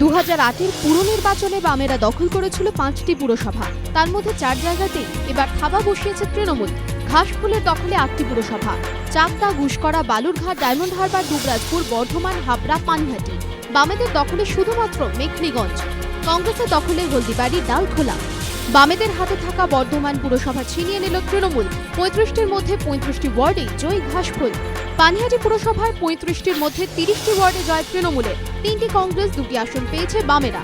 দু হাজার আটের পুর নির্বাচনে বামেরা দখল করেছিল পাঁচটি পুরসভা। তার মধ্যে চার জায়গাতেই এবার থাবা বসিয়েছে তৃণমূল। ঘাসফুলের দখলে আটটি পুরসভা। চাকদা ঘুষকরা বালুরঘাট, ডায়মন্ড হারবার, দুবরাজপুর, বর্ধমান, হাবড়া, পানিহাটি। বামেদের দখলে শুধুমাত্র মেখলিগঞ্জ কংগ্রেসের দখলে হলদিবাড়ি, ডালখোলা। বামেদের হাতে থাকা বর্ধমান পুরসভা ছিনিয়ে নিল তৃণমূল। পঁয়ত্রিশটির মধ্যে পঁয়ত্রিশটি ওয়ার্ডে জয়ী ঘাসফুল পানিহাটি পুরসভায় পঁয়ত্রিশটির মধ্যে তিরিশটি ওয়ার্ডে জয় তৃণমূলের তিনটি কংগ্রেস, দুটি আসন পেয়েছে বামেরা।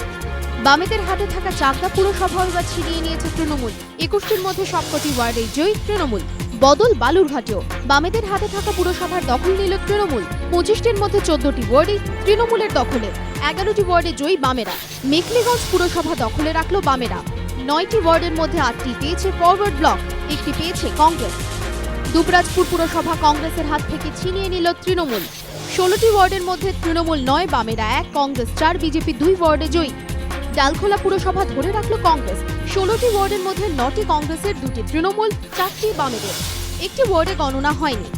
বামেদের হাতে থাকা চাকদা পুরসভাও এবার ছিনিয়ে নিয়েছে তৃণমূল। একুশটির মধ্যে সবকটি ওয়ার্ডে জয়ী তৃণমূল। বদল বালুরঘাটেও। বামেদের হাতে থাকা পুরসভার দখল নিল তৃণমূল। পঁচিশটির মধ্যে চোদ্দটি ওয়ার্ডে তৃণমূলের দখলে। এগারোটি ওয়ার্ডে জয়ী বামেরা। মেখলিগঞ্জ পুরসভা দখলে রাখল বামেরা। নয়টি ওয়ার্ডের মধ্যে আটটি পেয়েছে ফরওয়ার্ড ব্লক একটি পেয়েছে কংগ্রেস দুবরাজপুর পুরসভা কংগ্রেসের হাত থেকে ছিনিয়ে নিল তৃণমূল। ষোলোটি ওয়ার্ডের মধ্যে তৃণমূল নয়, বামেরা এক কংগ্রেস চার, বিজেপি দুই ওয়ার্ডে জয়ী। ডালখোলা পুরসভা ধরে রাখল কংগ্রেস ষোলোটি ওয়ার্ডের মধ্যে নটি কংগ্রেসের দুটি তৃণমূল, চারটি বামেদের। একটি ওয়ার্ডে গণনা হয়নি।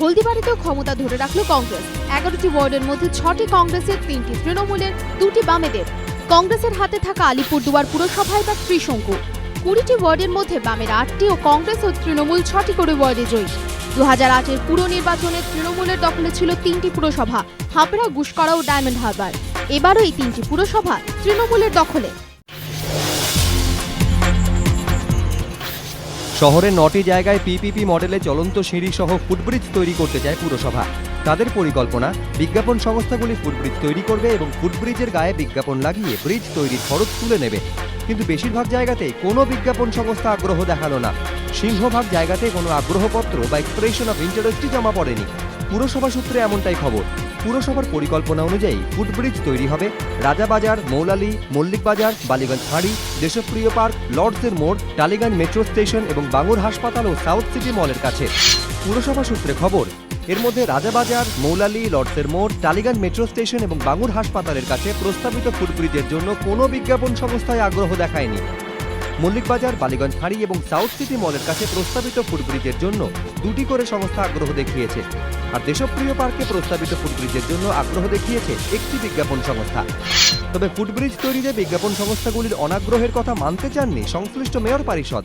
হলদিবাড়িতেও ক্ষমতা ধরে রাখল কংগ্রেস এগারোটি ওয়ার্ডের মধ্যে ছটি কংগ্রেসের তিনটি তৃণমূলের, দুটি বামেদের। কংগ্রেসের হাতে থাকা আলিপুরদুয়ার পুরসভায় বা ত্রিশঙ্কু কুড়িটি ওয়ার্ডের মধ্যে বামের আটটি ও কংগ্রেস ও তৃণমূল ছটি করে ওয়ার্ডে জয়ী। দু হাজার আটের পুর নির্বাচনে তৃণমূলের দখলে ছিল তিনটি পুরসভা, হাবড়া, গুসকরা ও ডায়মন্ড হারবার। এবারও এই তিনটি পুরসভা তৃণমূলের দখলে। শহরের নটি জায়গায় পিপিপি মডেলে চলন্ত সিঁড়ি সহ ফুটব্রিজ তৈরি করতে চায় পুরসভা। তাদের পরিকল্পনা, বিজ্ঞাপন সংস্থাগুলি ফুটব্রিজ তৈরি করবে এবং ফুটব্রিজের গায়ে বিজ্ঞাপন লাগিয়ে ব্রিজ তৈরির খরচ তুলে নেবে। কিন্তু বেশিরভাগ জায়গাতে কোনো বিজ্ঞাপন সংস্থা আগ্রহ দেখাল না। সিংহভাগ জায়গাতে কোনো আগ্রহপত্র বা এক্সপ্রেশন অফ ইন্টারেস্টই জমা পড়েনি। পুরসভা সূত্রে এমনটাই খবর। পুরসভার পরিকল্পনা অনুযায়ী ফুটব্রিজ তৈরি হবে। রাজাবাজার, মৌলালি মল্লিক বাজার বালিগঞ্জ ফাঁড়ি, দেশপ্রিয় পার্ক, লর্ডসের মোড়, টালিগঞ্জ মেট্রো স্টেশন এবং বাঙুর হাসপাতাল ও সাউথ সিটি মলের কাছে। পুরসভা সূত্রে খবর এর মধ্যে রাজাবাজার, মৌলালি, লর্ডসের মোড়, টালিগঞ্জ মেট্রো স্টেশন এবং বাঙুর হাসপাতালের কাছে প্রস্তাবিত ফুটব্রিজের জন্য কোনো বিজ্ঞাপন সংস্থায় আগ্রহ দেখায়নি। মল্লিকবাজার, বালিগঞ্জ ফাঁড়ি এবং সাউথ সিটি মলের কাছে প্রস্তাবিত ফুটব্রিজের জন্য দুটি করে সংস্থা আগ্রহ দেখিয়েছে। আর দেশপ্রিয় পার্কে প্রস্তাবিত ফুটব্রিজের জন্য আগ্রহ দেখিয়েছে একটি বিজ্ঞাপন সংস্থা। তবে ফুটব্রিজ তৈরিতে বিজ্ঞাপন সংস্থাগুলির অনাগ্রহের কথা মানতে চাননি সংশ্লিষ্ট মেয়র পরিষদ।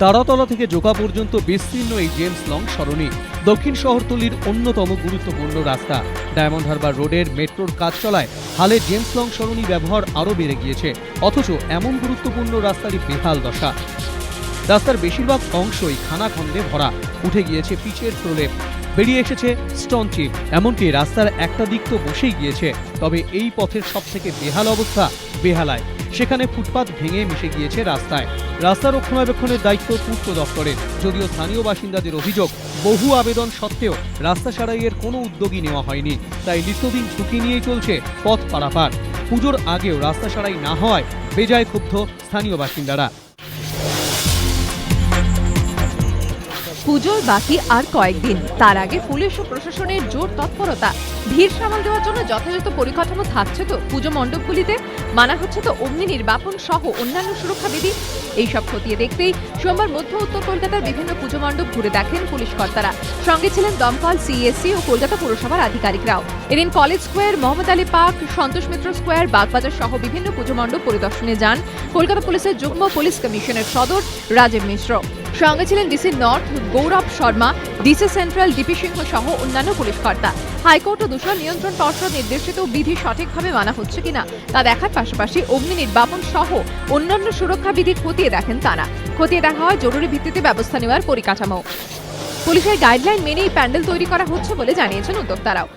তারাতলা থেকে জোকা পর্যন্ত বিস্তীর্ণ এই জেমস লং সরণি দক্ষিণ শহরতলির অন্যতম গুরুত্বপূর্ণ রাস্তা। ডায়মন্ড হারবার রোডের মেট্রোর কাজ চলায় হালে জেমস লং সরণি ব্যবহার আরও বেড়ে গিয়েছে, অথচ এমন গুরুত্বপূর্ণ রাস্তারই বেহাল দশা। রাস্তার বেশিরভাগ অংশই খানাখন্দে ভরা, উঠে গিয়েছে পিচের প্রলেপ বেরিয়ে এসেছে স্টোন চিপ এমনকি রাস্তার একটা দিক তো বসেই গিয়েছে, তবে এই পথের সবথেকে বেহাল অবস্থা বেহালায়। সেখানে ফুটপাত ভেঙে মিশে গিয়েছে রাস্তায়। রাস্তা রক্ষণাবেক্ষণের দায়িত্ব পূর্ত দপ্তরের। যদিও স্থানীয় বাসিন্দাদের অভিযোগ, বহু আবেদন সত্ত্বেও রাস্তা সারাইয়ের কোনো উদ্যোগই নেওয়া হয়নি। তাই নিত্যদিন ঝুঁকি নিয়েই চলছে পথ পারাপার। পুজোর আগেও রাস্তা সারাই না হওয়ায় বেজায় ক্ষুব্ধ স্থানীয় বাসিন্দারা। পুজোর বাকি আর কয়েকদিন। তার আগে পুলিশ ও প্রশাসনের জোর তৎপরতা। ভিড় সামাল দেওয়ার জন্য যথাযথ পরিকাঠামো থাকছে তো পুজো মণ্ডপগুলিতে। মানা হচ্ছে তো অগ্নি নির্বাপন সহ অন্যান্য সুরক্ষা বিধি। এইসব খতিয়ে দেখতেই সোমবার মধ্য উত্তর কলকাতার বিভিন্ন পুজো মণ্ডপ ঘুরে দেখেন পুলিশ কর্তারা। সঙ্গে ছিলেন দমকল, সিএসসি ও কলকাতা পুরসভার আধিকারিকরাও। এদিন College Square, Mohammad Ali Park, Santosh Mitra Square, Bagbazar সহ বিভিন্ন পুজো মণ্ডপ পরিদর্শনে যান। কলকাতা পুলিশের যুগ্ম পুলিশ কমিশনের সদর রাজীব মিশ্র। সঙ্গে ছিলেন DC north Gaurav Sharma, DC central DP Singh সহ অন্যান্য পুলিশ কর্তা। হাইকোর্ট ও দূষণ নিয়ন্ত্রণ পর্ষদ নির্দেশিত বিধি সঠিকভাবে মানা হচ্ছে কিনা তা দেখার পাশাপাশি অগ্নি নির্বাপন সহ অন্যান্য সুরক্ষা বিধি খতিয়ে দেখেন তারা। খতিয়ে দেখা হয় জরুরি ভিত্তিতে ব্যবস্থা নেওয়ার পরিকাঠামো। পুলিশের গাইডলাইন মেনেই প্যান্ডেল তৈরি করা হচ্ছে বলে জানিয়েছেন উদ্যোক্তারাও।